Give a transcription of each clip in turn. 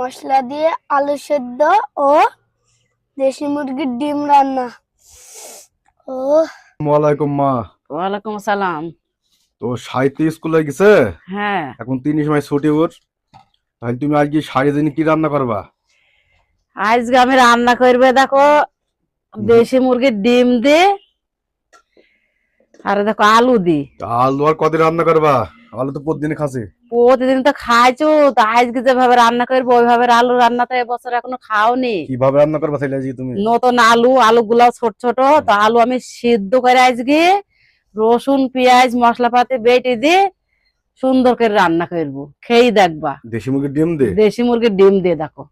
মশলা দিয়ে আলু সেদ্ধ ও দেশি মুরগির ডিম রান্না। ও ওয়ালাইকুম মা। ওয়ালাইকুম আসসালাম। তো সাহিত্য স্কুলে গেছে? হ্যাঁ। এখন তিন সময় ছুটি ওর। তাহলে তুমি আজকে সাড়ে দিন কি রান্না করবা? আজকে আমি রান্না করবে দেখো দেশি মুরগির ডিম দি আর দেখো আলু দি। আলু আর কদিন রান্না করবা? আলু তো প্রতিদিন খাসি প্রতিদিন তো খাইছো তো আজকে যেভাবে রান্না করব ওইভাবে আলু রান্না তো এবছর এখনও খাওনি। কীভাবে রান্না করবা তাহলে আজকে তুমি? নতুন আলু আলু ছোট ছোট তো আলু আমি সিদ্ধ করে আজকে রসুন পেঁয়াজ মশলাপাতি বেটে দিয়ে সুন্দর করে রান্না করব। খেয়ে দেখবা। দেশি মুরগির ডিম দে দেশি মুরগির ডিম দিয়ে দেখো।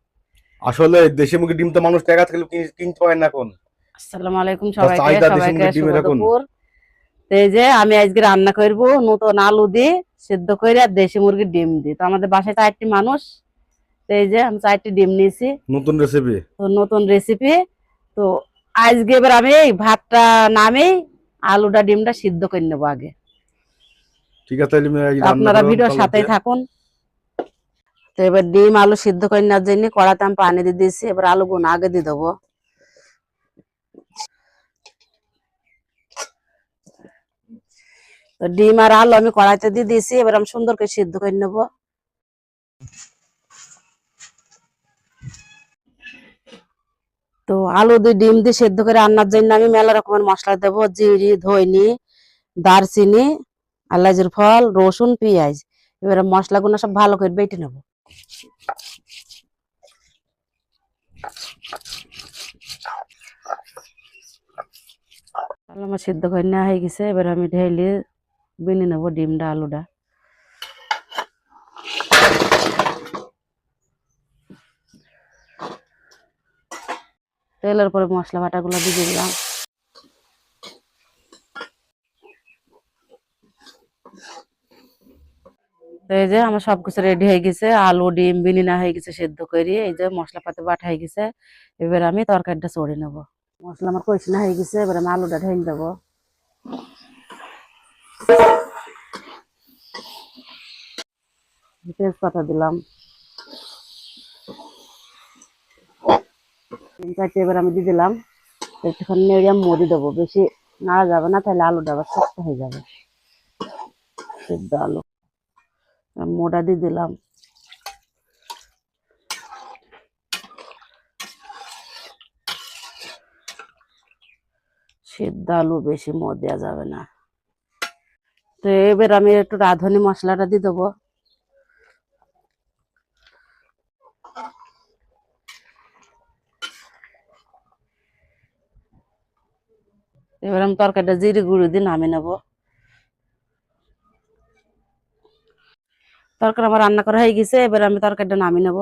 আসলে দেশি মুরগির ডিম তো মানুষ টাকা থাকলে কিনতে পারে না এখন। আসসালামু আলাইকুম সবাইকে সবাইকে শুভ দুপুর তো এই যে আমি আজকে রান্না করব নতুন আলু দিয়ে সিদ্ধ করে আর দেশি মুরগির ডিম দিই তো আমাদের বাসায় চারটি মানুষ তো এই যে আমি চারটি ডিম নিয়েছি। নতুন রেসিপি তো নতুন রেসিপি তো আজকে এবার আমি ভাতটা নামে আলুটা ডিমটা সিদ্ধ করে নেব আগে। ঠিক আছে আপনারা তাহলে সাথেই থাকুন। তো এবার ডিম আলু সিদ্ধ করে নেওয়ার জন্য কড়াতে আমি পানি দিয়ে দিয়েছি এবার আলু গুণ আগে দিয়ে দেবো। তো ডিম আর আলু আমি কড়াইতে দিয়ে দিয়েছি, এবার আমি সুন্দর করে সিদ্ধ করে নেব। তো আলু দিয়ে ডিম দিয়ে সেদ্ধ করে রান্নার জন্য আমি মেলা রকমের মশলা দেবো, জিরি, ধইনি, দারচিনি আল্লাজের ফল, রসুন, পেঁয়াজ। এবারে মশলাগুলো সব ভালো করে বেটে নেব। আমার সিদ্ধ করে নেওয়া হয়ে গেছে, এবার আমি ঢেলে বিনে নেব ডিমটা আলুটা তেলের পরে মশলা বাটাগুলো দিয়ে দিলাম এই যে আমার সবকিছু রেডি হয়ে গেছে আলু ডিম বিনিনা হয়ে গেছে সেদ্ধ করে এই যে মশলাপাতি বাটা হয়ে গেছে এবার আমি তরকারিটা চড়ে নেব মশলা আমার কষিনা হয়ে গেছে এবার আমি আলুটা ঢেলে দেবো তেজপাতা দিলাম। চারটে এবার আমি দিয়ে দিলাম। একটুখানি নেড়ে মরি দেবো। বেশি নাড়া যাবে না, তাহলে আলুটা আবার শক্ত হয়ে যাবে। সেদ্ধ আলু। মোটা দিয়ে দিলাম। সেদ্ধ আলু বেশি মো দেওয়া যাবে না। তো এবার আমি একটু রাঁধুনি মশলাটা দিয়ে দেবো। এবার আমি তরকারিটা জিরে গুঁড়ো দিয়ে নামিয়ে নেব। তরকারি আমার রান্না করা হয়ে গেছে এবার আমি তরকারিটা নামিয়ে নেব।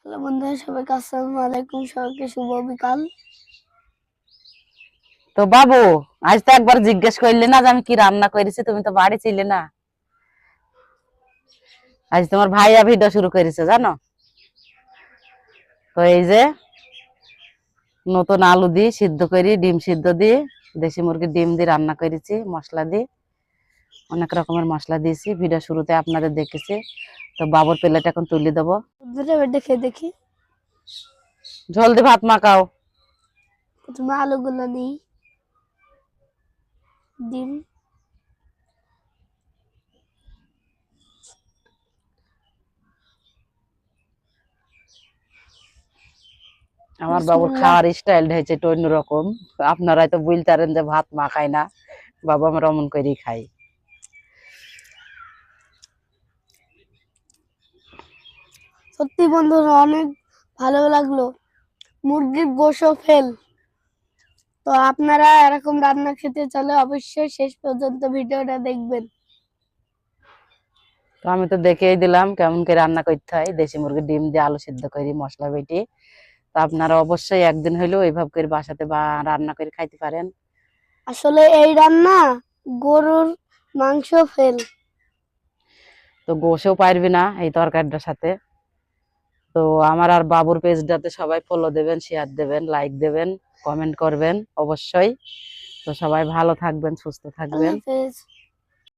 হ্যালো বন্ধুরা সবাইকে আসসালামু আলাইকুম সবাইকে শুভ বিকাল। তো বাবু আজ তো একবার জিজ্ঞেস করলে না যে আমি কি রান্না করেছি তুমি তো বাড়ি ছিলে না। আজ তোমার ভাইয়া ভিডিও শুরু করেছে জানো? তো এই যে নতুন আলু দিয়ে সিদ্ধ করি ডিম সিদ্ধ দিয়ে দেশি মুরগির ডিম দিয়ে রান্না করেছি মশলা দিয়ে অনেক রকমের মশলা দিয়েছি ভিডিও শুরুতে আপনাদের দেখেছি। তো বাবর প্লেট এখন তুলে দেবো। দেখে দেখি। ঝোল দিয়ে ভাত মাখাও। তুমি আলুগুলো নিই ডিম। আমার বাবুর খাওয়ার স্টাইল হয়েছে একটু অন্যরকম। আপনারাই তো বুঝতারেন যে ভাত মাখায় না বাবা আমরা অমন করেই খাই। সত্যি বন্ধুরা অনেক ভালো লাগল। মুরগির গোশও ফেল তো আপনারা এরকম রান্না খেতে চলে অবশ্যই শেষ পর্যন্ত ভিডিওটা দেখবেন। তো আমি তো দেখেই দিলাম কেমন করে রান্না করতে হয়। দেশি মুরগির ডিম দিয়ে আলু সিদ্ধ করি মশলা বেটি। তো আপনারা অবশ্যই একদিন হইলেও এইভাবে করে বাসাতে বা রান্না করে খাইতে পারেন। আসলে এই রান্না গরুর মাংস ফেল। তো গোসেও পারবি না এই তরকারিটার সাথে। তো আমার আর বাবুর পেজটাতে সবাই ফলো দেবেন শেয়ার দেবেন লাইক দেবেন কমেন্ট করবেন অবশ্যই। তো সবাই ভালো থাকবেন সুস্থ থাকবেন।